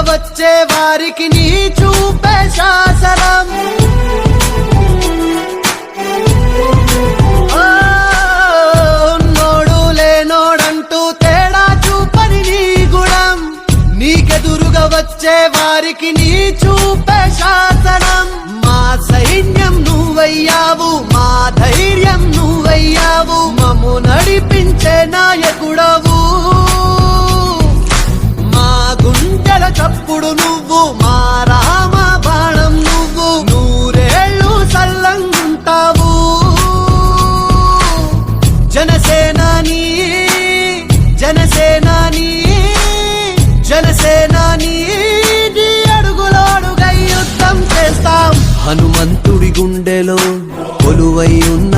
వచ్చే వారికి నీ చూపే శాసనం. ఆ, లేనోడంటూ తేడా చూపని నీ గుణం. నీకెదురుగా వచ్చే వారికి నీ చూపే శాసనం. మా సైన్యం నువ్వయ్యావు మా ధైర్యం నువ్వయ్యావు. మమ్ము నడిపించే నాయకుడవు. నువ్వు మా రామ బాణం నువ్వు నూరేళ్ళు సల్లంగుంటావు. జనసేనాని జనసేనాని జనసేనాని నీ అడుగులోడుగై యుద్ధం చేస్తాం. హనుమంతుడి గుండెలో కొలువై ఉంది